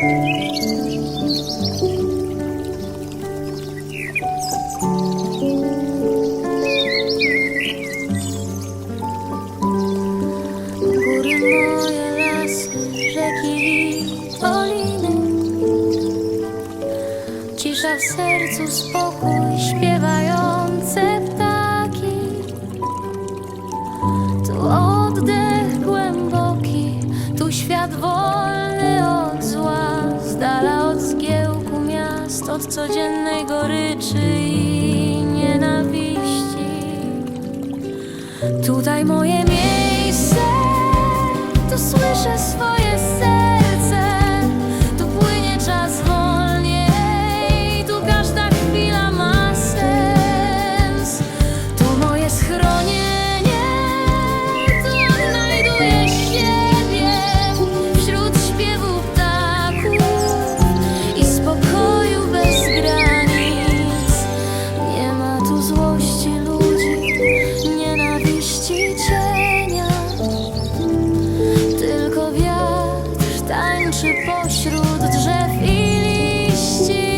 Cisza w sercu, spokój, śpiewające ptaki. Tu oddech głęboki, tu świat od codziennej goryczy i nienawiści. Tutaj moje miejsce, tu słyszę swoje ciszy pośród drzew i liści.